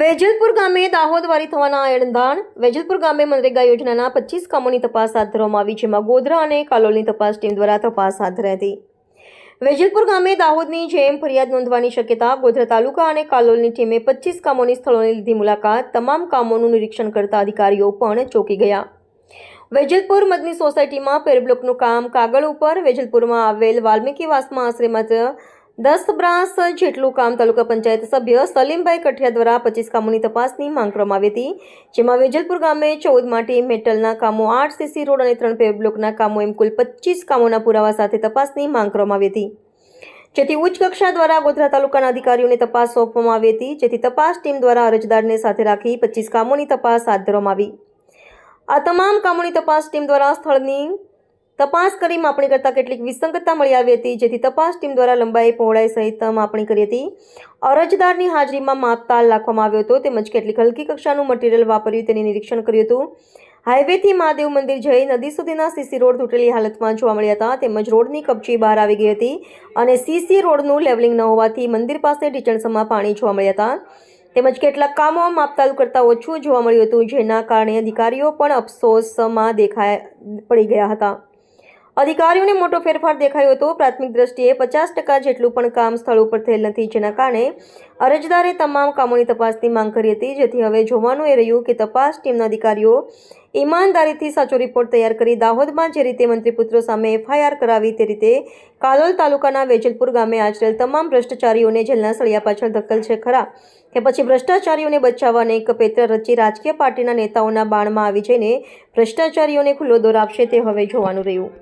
વેજલપુર ગામે દાહોદવારી થવાના એળંદાણ વેજલપુર ગામે મનરેગા યોજનાના પચીસ કામોની તપાસ હાથ ધરવામાં આવી, જેમાં ગોધરા અને કાલોલની તપાસ ટીમ દ્વારા તપાસ હાથ ધરી હતી. વેજલપુર ગામે દાહોદની જેમ ફરિયાદ નોંધવાની શક્યતા, ગોધરા તાલુકા અને કાલોલની ટીમે પચીસ કામોની સ્થળોની લીધી મુલાકાત, તમામ કામોનું નિરીક્ષણ કરતા અધિકારીઓ પણ ચોંકી ગયા. વેજલપુર મદની સોસાયટીમાં પેરબ્લોકનું કામ કાગળ ઉપર, વેજલપુરમાં આવેલ વાલ્મીકી વાસમાં આશરે માત્ર દસ બ્રાસ જેટલું કામ તાલુકા પંચાયત સભ્ય સલીમભાઈ કઠિયા દ્વારા પચીસ કામોની તપાસની માંગ કરવામાં આવી હતી. જેમાં વેજલપુર ગામે ચૌદ માટી મેટલના કામો આઠ સીસી રોડ અને ત્રણ પેવબ્લોકના કામો એમ કુલ પચીસ કામોના પુરાવા સાથે તપાસની માંગ કરવામાં આવી હતી. જેથી ઉચ્ચ કક્ષા દ્વારા ગોધરા તાલુકાના અધિકારીઓને તપાસ સોંપવામાં આવી હતી. જેથી તપાસ ટીમ દ્વારા અરજદારને સાથે રાખી પચીસ કામોની તપાસ હાથ ધરવામાં આવી. આ તમામ કામોની તપાસ ટીમ દ્વારા સ્થળની તપાસ કરી માપણી કરતાં કેટલીક વિસંગતતા મળી આવી હતી, જેથી તપાસ ટીમ દ્વારા લંબાઈ, પહોળાઈ સહિત માપણી કરી હતી. અરજદારની હાજરીમાં માપતાલ રાખવામાં આવ્યો હતો, તેમજ કેટલીક હલકી કક્ષાનું મટીરીયલ વાપર્યું, તેની નિરીક્ષણ કર્યું હતું. હાઈવેથી મહાદેવ મંદિર જઈ નદી સુધીના સીસી રોડ તૂટેલી હાલતમાં જોવા મળ્યા હતા, તેમજ રોડની કપચી બહાર આવી ગઈ હતી અને સીસી રોડનું લેવલિંગ ન હોવાથી મંદિર પાસે ઢીચણસમાં પાણી જોવા મળ્યા હતા. તેમજ કેટલાક કામો માપતાલ કરતાં ઓછું જોવા મળ્યું હતું, જેના કારણે અધિકારીઓ પણ અફસોસમાં દેખાય, પડી ગયા હતા. અધિકારીઓને મોટો ફેરફાર દેખાયો હતો. પ્રાથમિક દ્રષ્ટિએ પચાસ ટકા જેટલું પણ કામ સ્થળ ઉપર થયેલ નથી, જેના કારણે અરજદારે તમામ કામોની તપાસની માંગ કરી હતી. જેથી હવે જોવાનું એ રહ્યું કે તપાસ ટીમના અધિકારીઓ ઈમાનદારીથી સાચો રિપોર્ટ તૈયાર કરી દાહોદમાં જે રીતે મંત્રીપુત્રો સામે એફઆઈઆર કરાવી તે રીતે કાલોલ તાલુકાના વેજલપુર ગામે આચરેલ તમામ ભ્રષ્ટાચારીઓને જેલના સળિયા પાછળ ધકેલ છે ખરા કે પછી ભ્રષ્ટાચારીઓને બચાવવા એક પેત્ર રચી રાજકીય પાર્ટીના નેતાઓના બાણમાં આવી જઈને ભ્રષ્ટાચારીઓને ખુલ્લો દોર આપશે તે હવે જોવાનું રહ્યું.